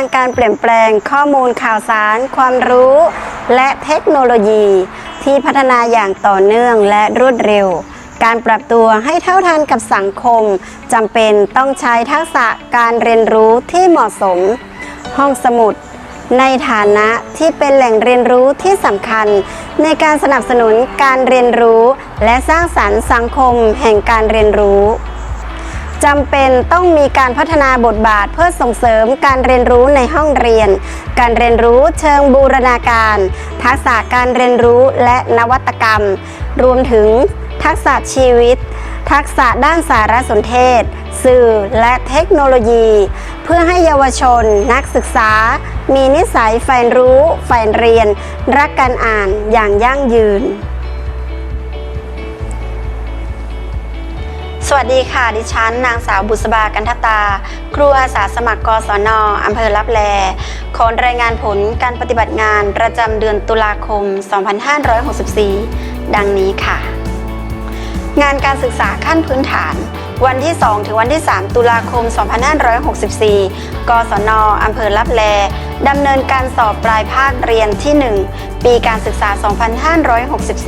างการเปลี่ยนแปลงข้อมูลข่าวสาร ความรู้ และเทคโนโลยี ที่พัฒนาอย่างต่อเนื่องและรวดเร็ว การปรับตัวให้เท่าทันกับสังคมจำเป็นต้องใช้ทักษะการเรียนรู้ที่เหมาะสม ห้องสมุด ในฐานะที่เป็นแหล่งเรียนรู้ที่สำคัญ ในการสนับสนุนการเรียนรู้ และสร้างสรรค์สังคมแห่งการเรียนรู้ จำเป็นต้องมีการพัฒนาบทบาทเพื่อส่งเสริมการเรียนรู้ในห้องเรียน การเรียนรู้เชิงบูรณาการ ทักษะการเรียนรู้และนวัตกรรม รวมถึงทักษะชีวิต ทักษะด้านสารสนเทศ สื่อและเทคโนโลยี เพื่อให้เยาวชนนักศึกษา มีนิสัยใฝ่รู้ใฝ่เรียน รักการอ่านอย่างยั่งยืน สวัสดีค่ะ ดิฉัน นางสาวบุษบากันทตา ครูอาสาสมัครกศนออำเภอลับแลขอรายงานผลการปฏิบัติงานประจำเดือนตุลาคม 2564 ดังนี้ค่ะ งานการศึกษาขั้นพื้นฐาน วันที่ 2 ถึงวันที่ 3 ตุลาคม 2564 กศนอำเภอลับแล ดำเนินการสอบปลายภาคเรียนที่ 1 ปีการศึกษา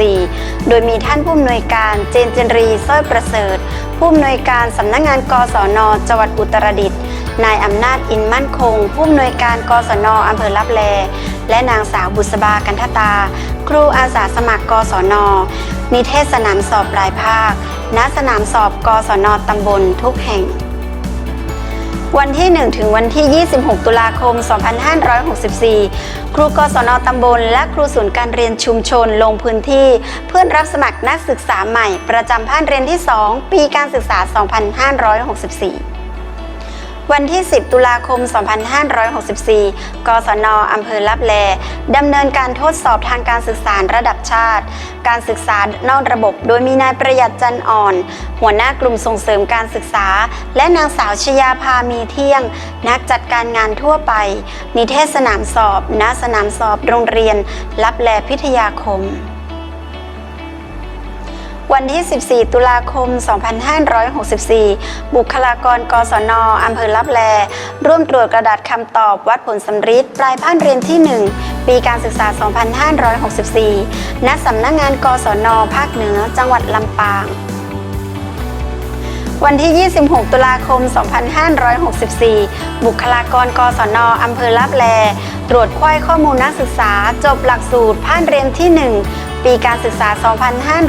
2564 โดยมีท่านผู้อำนวยการเจนเจนรีส้อยประเสริฐ ผู้อำนวยการสำนักงานกศนจังหวัดอุตรดิตถ์นายอำนาจอินมั่นคง ผู้อำนวยการกศนอำเภอลับแล และนางสาวบุษบากันทตา ครูอาสาสมัครกศน นิเทศสนามสอบปลายภาค ณ สนามสอบกศนตำบลทุกแห่ง วันที่ 1 ถึงวันที่ 26 ตุลาคม 2564 ครูกศนตำบล และครูศูนย์การเรียนชุมชนลงพื้นที่ เพื่อรับสมัครนักศึกษาใหม่ ประจำภาคเรียนที่ 2 ปีการศึกษา 2564 วันที่ 10 ตุลาคม 2564 กศนอำเภอลับแลดำเนินการทดสอบทางการศึกษาระดับชาติ การศึกษานอกระบบ โดยมีนายประหยัดจันอ่อน หัวหน้ากลุ่มส่งเสริมการศึกษา และนางสาวชยาพามีเที่ยง นักจัดการงานทั่วไป นิเทศสนามสอบ ณ สนามสอบโรงเรียนลับแลพิทยาคม วันที่ 14 ตุลาคม 2564 บุคลากรกศนอำเภอลับแล ร่วมตรวจกระดาษคำตอบวัดผลสำริดปลายภาคเรียนที่ 1 ปีการศึกษา 2564 ณ สำนักงานกศนภาคเหนือ จังหวัดลำปางวันที่ 26 ตุลาคม 2564 บุคลากรกศนอำเภอลับแล ตรวจควายข้อมูลนักศึกษา จบหลักสูตรภาคเรียนที่ 1 ปีการศึกษา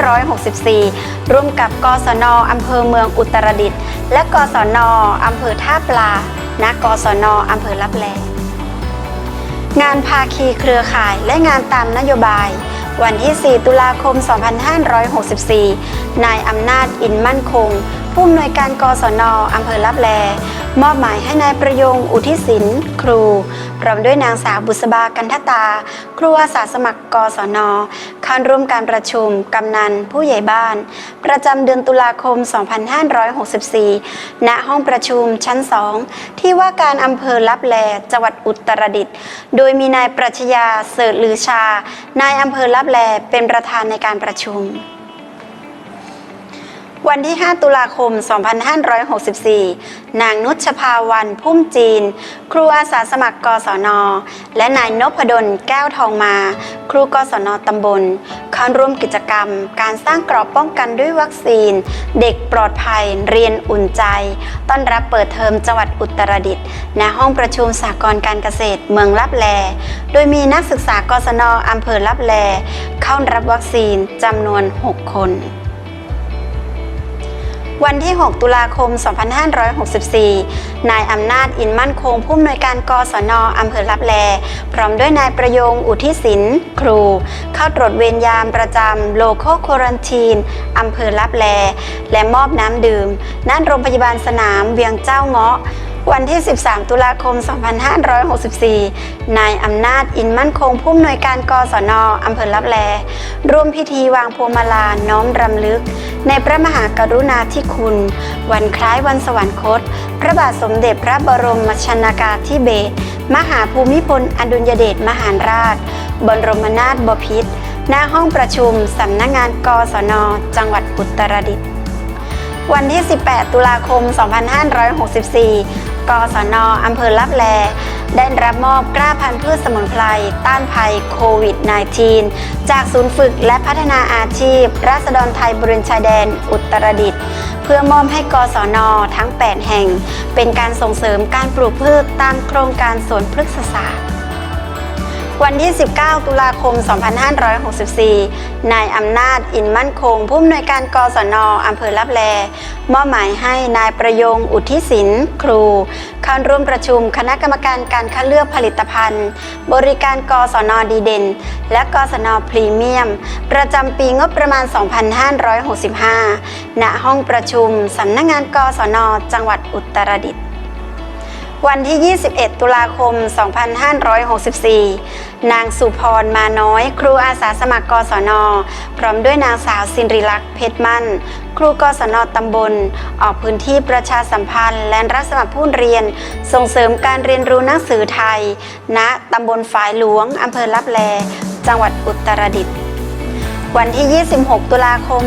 2564 ร่วมกับกศนอำเภอเมืองอุตรดิตถ์และกศนอำเภอท่าปลาณกศนอำเภอลับแลงานภาคีเครือข่ายและงานตามนโยบาย วันที่ 4 ตุลาคม 2564 นายอำนาจอินมั่นคง ผู้อำนวยการกศนอำเภอลับแล มอบหมายให้นายประยงอุทิศศิลป์ครู พร้อมด้วยนางสาวบุษบากันทตา ครูอาสาสมัครกศนเข้าร่วมการประชุมกำนันผู้ใหญ่บ้าน ประจำเดือนตุลาคม 2564 ณ ห้องประชุมชั้น 2 ที่ว่าการอำเภอลับแลจังหวัดอุตรดิตถ์โดยมีนายปรัชญาเสิร์ลือชา นายอำเภอลับแลเป็นประธานในการประชุม วันที่ 5 ตุลาคม 2564 นางนุชภาวันพุ่มจีน ครูอาสาสมัครกศน และนายนพดลแก้วทองมา ครูกศนตำบลเข้าร่วมกิจกรรม การสร้างกรอบป้องกันด้วยวัคซีน เด็กปลอดภัยเรียนอุ่นใจ ต้อนรับเปิดเทอมจังหวัดอุตรดิตถ์ณห้องประชุมสากลการเกษตรเมืองลับแล โดยมีนักศึกษากศนอำเภอลับแล เข้ารับวัคซีนจำนวน 6 คน วันที่ 6 ตุลาคม 2564 นายอำนาจอินมั่นคงผู้อำนวยการกศนอำเภอลับแล พร้อมด้วยนายประยงอุทิศินครู เข้าตรวจเวรยามประจำโลโคโครันทีนอำเภอลับแล และมอบน้ำดื่มณโรงพยาบาลสนามเวียงเจ้าเงาะ วันที่ 13 ตุลาคม 2564 นายอำนาจอินมั่นคงผู้อำนวยการกศนอำเภอลับแล ร่วมพิธีวางพวงมาลาน้อมรำลึก ในพระมหากรุณาธิคุณ วันคล้ายวันสวรรคต พระบาทสมเด็จพระบรมชนากาธิเบศรมหาภูมิพลอดุลยเดชมหาราช บรมนาถบพิตรหน้าห้องประชุมสำนักงานกศน จังหวัดอุตรดิตถ์วันที่ 18 ตุลาคม 2564 กศนอำเภอลับแล ได้รับมอบกล้าพันธุ์พืชสมุนไพรต้านภัยโควิด -19 จากศูนย์ฝึกและพัฒนาอาชีพ ราษฎรไทยบริเวณชายแดน อุตรดิตถ์เพื่อมอบให้กศนทั้ง 8 แห่ง เป็นการส่งเสริมการปลูกพืชตามโครงการสวนพฤกษศาสตร์ วันที่ 19 ตุลาคม 2564 นายอำนาจอินมั่นคง ผู้อำนวยการกศนอำเภอลับแล มอบหมายให้นายประยงอุทิศินครูเข้าร่วมประชุมคณะกรรมการการคัดเลือกผลิตภัณฑ์ บริการกศนดีเด่น และกศนพรีเมียม ประจำปีงบประมาณ 2565 ณ ห้องประชุมสำนักงงานกศนจังหวัดอุตรดิตถ์ วันที่ 21 ตุลาคม 2564 นางสุพรมาน้อย ครูอาสาสมัครกศน พร้อมด้วยนางสาวสินริลักษ์เพชรมั่น ครูกศนตำบล ออกพื้นที่ประชาสัมพันธ์ และรับสมัครผู้เรียน ส่งเสริมการเรียนรู้หนังสือไทย ณตำบลฝายหลวงอำเภอลับแล จังหวัดอุตรดิตถ์วันที่ 26 ตุลาคม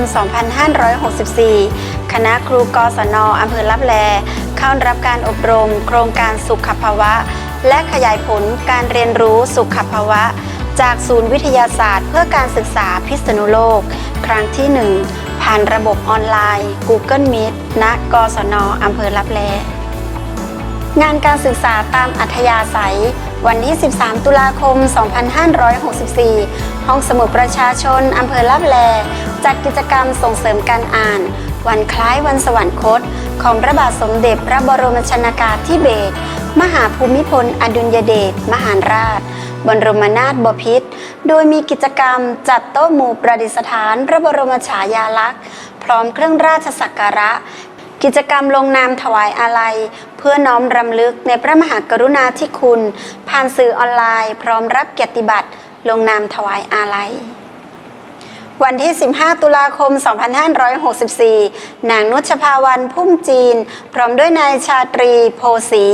2564 คณะครูกศนอำเภอลับแล เข้ารับการอบรม โครงการสุขภาวะ และขยายผลการเรียนรู้สุขภาวะ จากศูนย์วิทยาศาสตร์ เพื่อการศึกษาพิษณุโลก ครั้งที่ 1 ผ่านระบบออนไลน์ Google Meet ณกศนอำเภอลับแลงานการศึกษาตามอัธยาศัย วันที่ 13 ตุลาคม 2564 ห้องสมุดประชาชนอำเภอลับแล จัดกิจกรรมส่งเสริมการอ่าน วันคล้ายวันสวรรคต ของพระบาทสมเด็จพระบรมชนากาธิเบศรมหาภูมิพล อดุลยเดชมหาราช บรมนาถบพิตรโดยมีกิจกรรมจัดโต๊ะหมู่ประดิษฐาน พระบรมฉายาลักษณ์ พร้อมเครื่องราชสักการะ กิจกรรมลงนามถวายอาลัย เพื่อน้อมรำลึกในพระมหากรุณาธิคุณ ผ่านสื่อออนไลน์ พร้อมรับเกียรติบัตรลงนามถวายอาลัย วันที่ 15 ตุลาคม 2564 นางนุชภาวันพุ่มจีน พร้อมด้วยนายชาตรี โพสี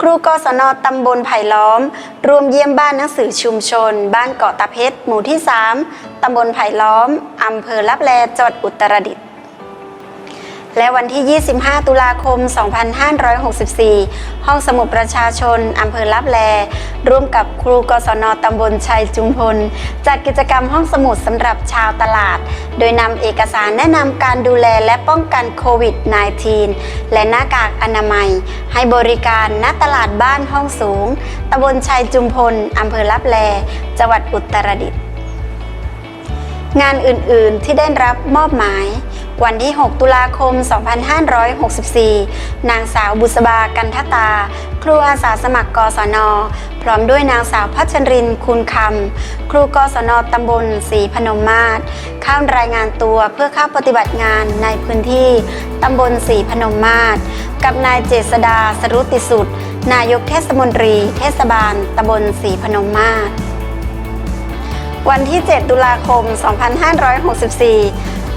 ครูกศนตำบลไผ่ล้อม รวมเยี่ยมบ้านหนังสือชุมชน บ้านเกาะตะเพชร หมู่ที่ 3 ตำบลไผ่ล้อม อำเภอลับแลจังหวัดอุตรดิตถ์ และวันที่ 25 ตุลาคม 2564 ห้องสมุดประชาชนอำเภอลับแล ร่วมกับครูกศนตำบลชัยจุมพล จัดกิจกรรมห้องสมุดสำหรับชาวตลาด โดยนำเอกสารแนะนำการดูแลและป้องกันโควิด -19 และหน้ากากอนามัย ให้บริการณตลาดบ้านห้องสูงตำบลชัยจุมพลอำเภอลับแล จังหวัดอุตรดิตถ์งานอื่นๆที่ได้รับมอบหมาย วันที่ 6 ตุลาคม 2564 นางสาวบุษบากันทตา ครูอาสาสมัครกศน พร้อมด้วยนางสาวพัชรินคุณคำ ครูกศนตำบลศรีพนมมาศเข้ารายงานตัวเพื่อเข้าปฏิบัติงานในพื้นที่ตำบลศรีพนมมาศกับนายเจษดาสรุติสุด นายกเทศมนตรี เทศบาลตำบลศรีพนมมาศวันที่ 7 ตุลาคม 2564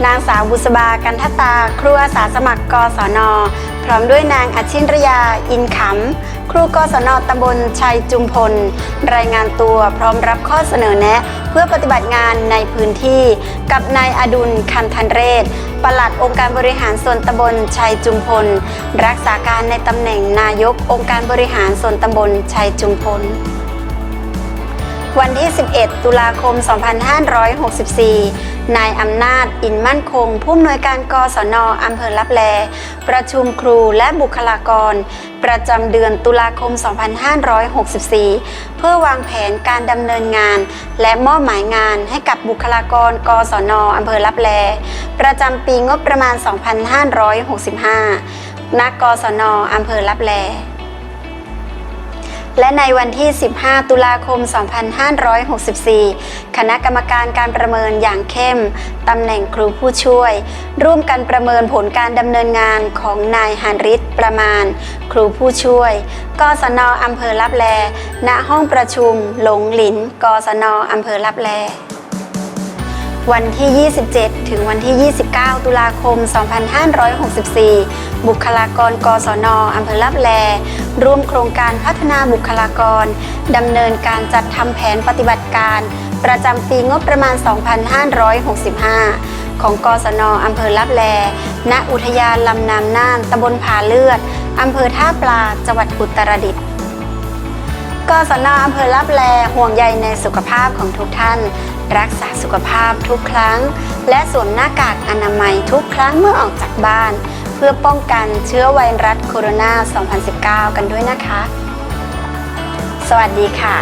นางสาวบุษบากันทตา ครูอาสาสมัครกศน พร้อมด้วยนางอชินรยาอินขำ ครูกศนตำบลชัยจุมพล รายงานตัวพร้อมรับข้อเสนอแนะ เพื่อปฏิบัติงานในพื้นที่กับนายอดุลคันธันเรศปลัดองค์การบริหารส่วนตำบลชัยจุมพล รักษาการในตำแหน่งนายกองค์การบริหารส่วนตำบลชัยจุมพล วันที่ 11 ตุลาคม 2564 นายอำนาจ อินมั่นคง ผู้อำนวยการกศนอำเภอลับแล ประชุมครูและบุคลากร ประจำเดือนตุลาคม 2564 เพื่อวางแผนการดำเนินงาน และมอบหมายงานให้กับบุคลากรกศนอำเภอลับแล ประจำปีงบประมาณ 2565 ณ กศนอำเภอลับแล และในวันที่ 15 ตุลาคม 2564 คณะกรรมการการประเมินอย่างเข้มตำแหน่งครูผู้ช่วย ร่วมกันประเมินผลการดำเนินงานของนายฮันริตประมาณ ครูผู้ช่วย กศนอำเภอลับแล ณ ห้องประชุม หลงหลิน กศนอำเภอลับแลวันที่ 27 ถึงวันที่ 29 ตุลาคม 2564 บุคลากรกศนอำเภอลับแล ร่วมโครงการพัฒนาบุคลากรดำเนินการจัดทำแผนปฏิบัติการ ประจำปีงบประมาณ 2565 ของกศนอำเภอลับแล ณ อุทยานลำน้ำน่านตำบลผาเลือดอำเภอท่าปลา จังหวัดอุตรดิตถ์กศนอำเภอลับแลห่วงใยในสุขภาพของทุกท่าน รักษาสุขภาพทุกครั้ง และสวมหน้ากากอนามัยทุกครั้งเมื่อออกจากบ้าน พื่อป้องกันเชื้อไวรัสโคโรนา 2019 กันด้วยนะคะ สวัสดีค่ะ